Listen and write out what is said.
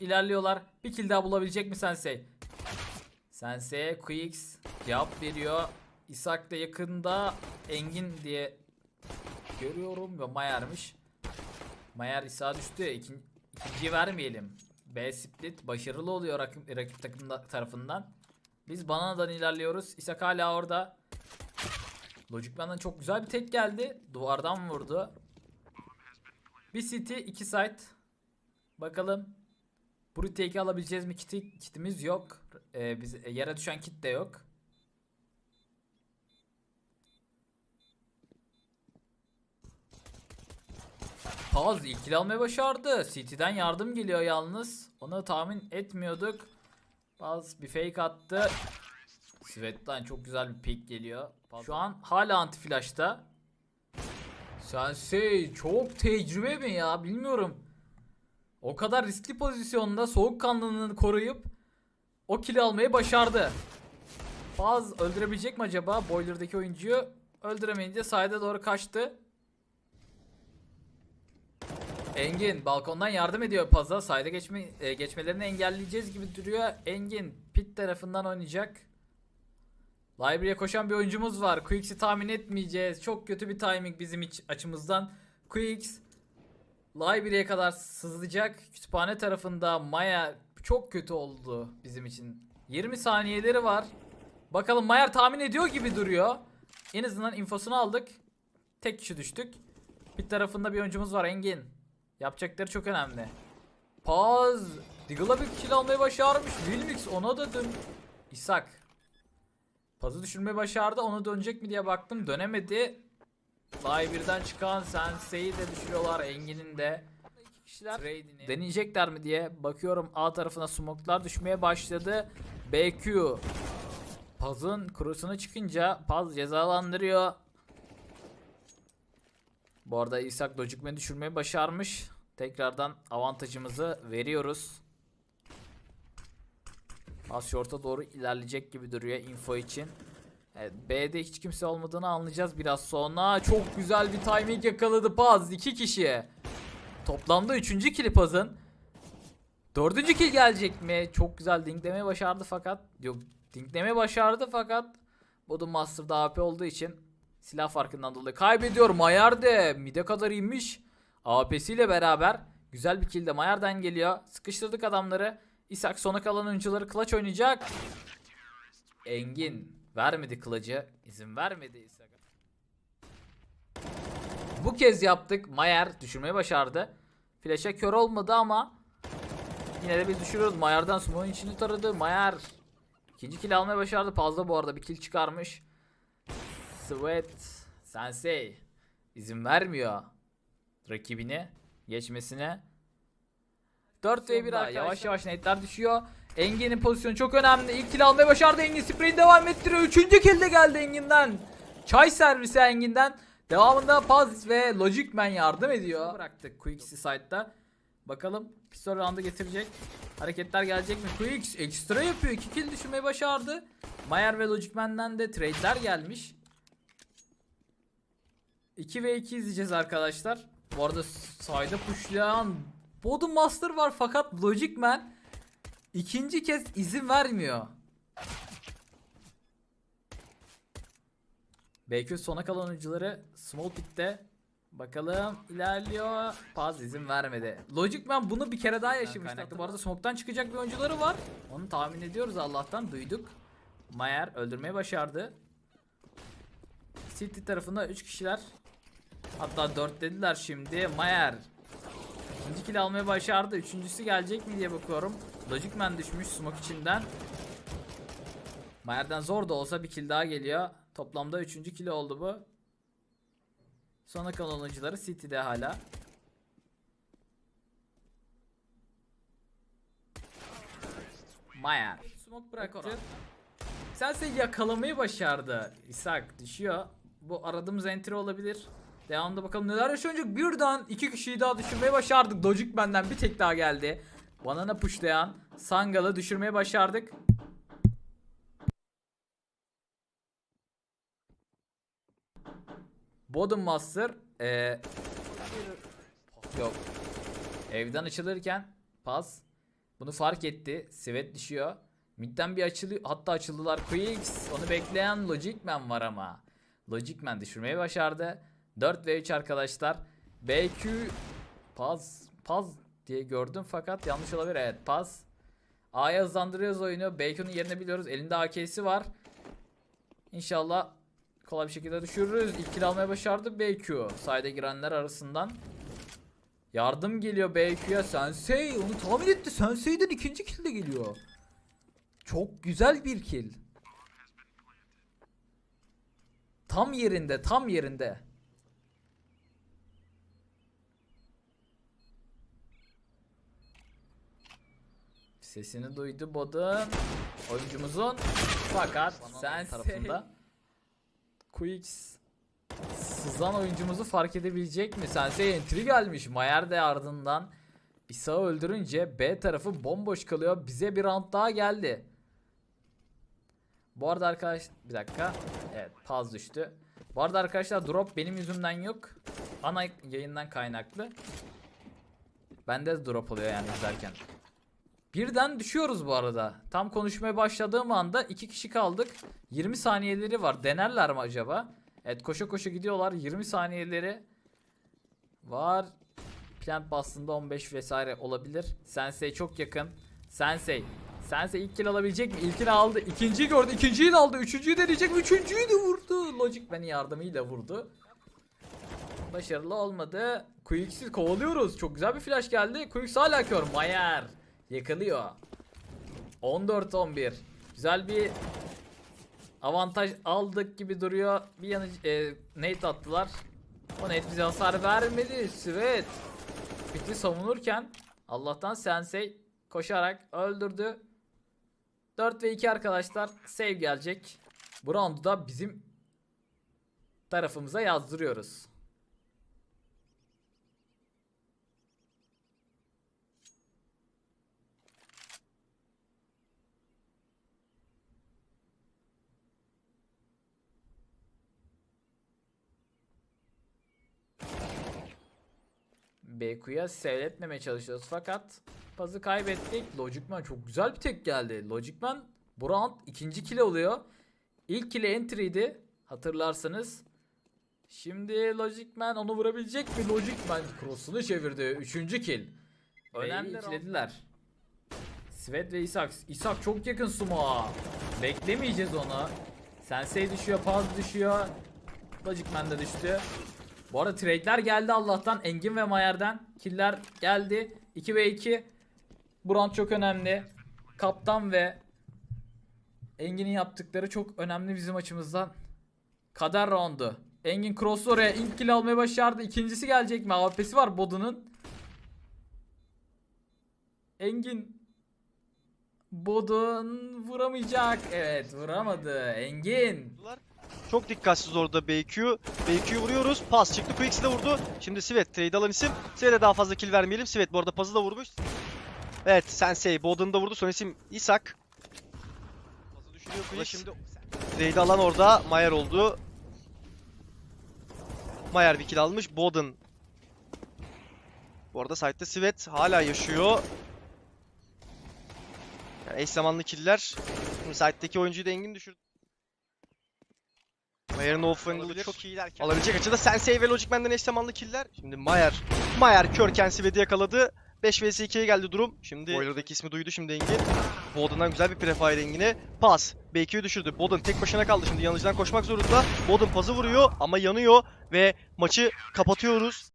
İlerliyorlar. Bir kill daha bulabilecek mi Sensei? Sensei Quicks cevap veriyor. İshak da yakında Engin diye görüyorum ve Mayer'miş. Mayer İsa düştü. İkin, ikinciyi vermeyelim. B split başarılı oluyor rakip, rakip takım da- tarafından. Biz Banana'dan ilerliyoruz. İshak hala orada. Logic benden çok güzel bir tek geldi. Duvardan vurdu. Bir city, iki site. Bakalım. Bu retake'i alabileceğiz mi? Kiti, kitimiz yok. Ee, biz, e, yere düşen kit de yok. Paz ikili almayı başardı. City'den yardım geliyor yalnız. Onu tahmin etmiyorduk. Paz bir fake attı. Svetlan çok güzel bir pick geliyor. Şu an hala anti flash'ta. Sensei çok tecrübe mi ya bilmiyorum. O kadar riskli pozisyonda soğukkanlılığını koruyup o kili almayı başardı. Paz öldürebilecek mi acaba Boiler'daki oyuncuyu? Öldüremeyince sahide doğru kaçtı. Engin balkondan yardım ediyor Paz'a. Sayda geçme, e, geçmelerini engelleyeceğiz gibi duruyor. Engin pit tarafından oynayacak. Library'e koşan bir oyuncumuz var. Quicks'i tahmin etmeyeceğiz. Çok kötü bir timing bizim iç açımızdan. Quicks Library'e kadar sızlayacak. Kütüphane tarafında Maya çok kötü oldu bizim için. 20 saniyeleri var. Bakalım Mayer tahmin ediyor gibi duruyor. En azından infosunu aldık. Tek kişi düştük. Bir tarafında bir oyuncumuz var Engin. Yapacakları çok önemli. Paz. Diggle'a bir kill almayı başarmış. Wilmix ona da dön. İshak. Pazı düşürmeyi başardı. Onu dönecek mi diye baktım. Dönemedi. Fly birden çıkan Sensei'yi de düşürüyorlar. Engin'in de. Kişiler deneyecekler mi diye bakıyorum. A tarafına smoke'lar düşmeye başladı. BQ. Paz'ın kurusuna çıkınca Paz cezalandırıyor. Bu arada İshak Dojikmen'i düşürmeyi başarmış. Tekrardan avantajımızı veriyoruz. Az short'a doğru ilerleyecek gibi duruyor info için. Evet, B'de hiç kimse olmadığını anlayacağız biraz sonra. Çok güzel bir timing yakaladı Paz. iki kişi. Toplamda üçüncü kill Paz'ın. Dördüncü kill gelecek mi? Çok güzel dinklemeye başardı fakat. Yok dinklemeye başardı fakat. Bodum Master'da AP olduğu için silah farkından dolayı kaybediyor. Mayar de mide kadar inmiş. AP'siyle beraber güzel bir kill de Mayar'dan geliyor. Sıkıştırdık adamları. İshak sona kalan oyuncuları clutch oynayacak. Engin vermedi kılıcı. izin vermedi İshak'a. Bu kez yaptık. Mayer düşürmeyi başardı. Flash'e kör olmadı ama yine de biz düşürüyoruz. Mayer'dan smoke'un içini taradı. Mayer ikinci kill almayı başardı. Fazla bu arada bir kill çıkarmış. Sweat Sensei izin vermiyor rakibine geçmesine. 4 ve 1 Sonunda yavaş yavaş netler düşüyor. Engin'in pozisyonu çok önemli. İlk kill almayı başardı Engin. Spray'i devam ettiriyor. Üçüncü kill de geldi Engin'den. Çay servisi Engin'den. Devamında Paz ve Logic Man yardım ediyor. Bıraktık Quix'i side'da. Bakalım pistol round'ı getirecek. Hareketler gelecek mi? Quix ekstra yapıyor. 2 kill düşürmeyi başardı. Mayer ve Logic Man'den de trade'ler gelmiş. 2 ve 2 izleyeceğiz arkadaşlar. Bu arada sayda pushlayan Bodum Master var fakat Logic Man ikinci kez izin vermiyor. BQ sona kalan oyuncuları Small Pit'te bakalım ilerliyor. Paz izin vermedi. Logic Man bunu bir kere daha yaşamıştı. Bu arada Smoke'tan çıkacak bir oyuncuları var. Onu tahmin ediyoruz Allah'tan duyduk. Mayer öldürmeyi başardı. City tarafında 3 kişiler. Hatta 4 dediler şimdi. Mayer İkinci kill almayı başardı. Üçüncüsü gelecek mi diye bakıyorum. Logic Man düşmüş smoke içinden. Mayer'den zor da olsa bir kill daha geliyor. Toplamda üçüncü kill oldu bu. Sonra kalan oyuncuları City'de hala. Mayer. Smoke bıraktı. Sense yakalamayı başardı. İshak düşüyor. Bu aradığımız entry olabilir. Devamında bakalım neler yaşanacak. Birden iki kişiyi daha düşürmeyi başardık. Dojik benden bir tek daha geldi. Banana pushlayan Sangal'ı düşürmeye başardık. Bottom Master ee, yok. Evden açılırken pas Bunu fark etti. Svet düşüyor. Mid'den bir açılıyor. Hatta açıldılar. Quicks. Onu bekleyen Logic Man var ama. Logic Man düşürmeyi başardı. 4 ve 3 arkadaşlar. BQ Paz Paz diye gördüm fakat yanlış olabilir. Evet Paz. A'ya hızlandırıyoruz oyunu. BQ'nun yerini biliyoruz. Elinde AK'si var. İnşallah kolay bir şekilde düşürürüz. İlk kill almaya başardı BQ. Sayda girenler arasından. Yardım geliyor BQ'ya. Sensei onu tahmin etti. Sensei'den ikinci kill de geliyor. Çok güzel bir kill. Tam yerinde, tam yerinde. Sesini duydu Bodun. Oyuncumuzun fakat sen tarafında Quicks sızan oyuncumuzu fark edebilecek mi? Sensei entry gelmiş. Mayer de ardından İsa'yı öldürünce B tarafı bomboş kalıyor. Bize bir round daha geldi. Bu arada arkadaş bir dakika. Evet paz düştü. Bu arada arkadaşlar drop benim yüzümden yok. Ana yayından kaynaklı. Bende de drop oluyor yani izlerken. Birden düşüyoruz bu arada. Tam konuşmaya başladığım anda iki kişi kaldık. 20 saniyeleri var. Denerler mi acaba? Evet koşa koşa gidiyorlar. 20 saniyeleri var. Plant bastığında 15 vesaire olabilir. Sensei çok yakın. Sensei. Sensei ilk kill alabilecek mi? İlkini aldı. İkinciyi gördü. İkinciyi de aldı. Üçüncüyü deneyecek? Üçüncüyü de vurdu. Logic beni yardımıyla vurdu. Başarılı olmadı. Quicks'i kovalıyoruz. Çok güzel bir flash geldi. Quicks hala kör. Mayer. Yakalıyor. 14-11. Güzel bir avantaj aldık gibi duruyor. Bir yanı e, nade attılar. O nade bize hasar vermedi. Svet. Bitti savunurken Allah'tan Sensei koşarak öldürdü. 4 ve 2 arkadaşlar save gelecek. Bu da bizim tarafımıza yazdırıyoruz. Beku'ya seyretmemeye çalışıyoruz fakat pazı kaybettik. Logicman çok güzel bir tek geldi. Logicman bu round ikinci kill oluyor. İlk kill entry'di hatırlarsanız. Şimdi Logicman onu vurabilecek mi? Logicman cross'unu çevirdi. Üçüncü kill. Önemli ikilediler. Svet ve Isak. Isak çok yakın Sumo'a. Beklemeyeceğiz onu. Sensei düşüyor, Paz düşüyor. Logicman de düştü. Bu arada trade'ler geldi Allah'tan. Engin ve Mayer'den. Killer geldi. 2 ve 2. Bu round çok önemli. Kaptan ve Engin'in yaptıkları çok önemli bizim açımızdan. Kader roundu. Engin cross oraya ilk kill almayı başardı. İkincisi gelecek mi? AWP'si var Bodu'nun. Engin Bodun vuramayacak. Evet vuramadı. Engin. Çok dikkatsiz orada BQ. BQ'yu vuruyoruz. Pas çıktı. Quix'i de vurdu. Şimdi Svet trade alan isim. Svet'e daha fazla kill vermeyelim. Svet bu arada pazı da vurmuş. Evet Sensei Boden'ı da vurdu. Son isim Isak. Pazı düşürüyor Quix. Şimdi trade alan orada Mayer oldu. Mayer bir kill almış. Boden. Bu arada site'de Svet hala yaşıyor. Yani eş zamanlı killer. Şimdi site'deki oyuncuyu da Engin düşürdü. Mayer'ın off angle'ı çok iyi derken. Alabilecek açıda Sensei ve Logic Man'den eş zamanlı killer. Şimdi Mayer. Mayer körken Svet'i yakaladı. 5 vs 2'ye geldi durum. Şimdi Boiler'daki ismi duydu şimdi Engin. Boden'dan güzel bir prefire Engin'e. Pas. BQ'yu düşürdü. Boden tek başına kaldı şimdi yanıcıdan koşmak zorunda. Boden pazı vuruyor ama yanıyor ve maçı kapatıyoruz.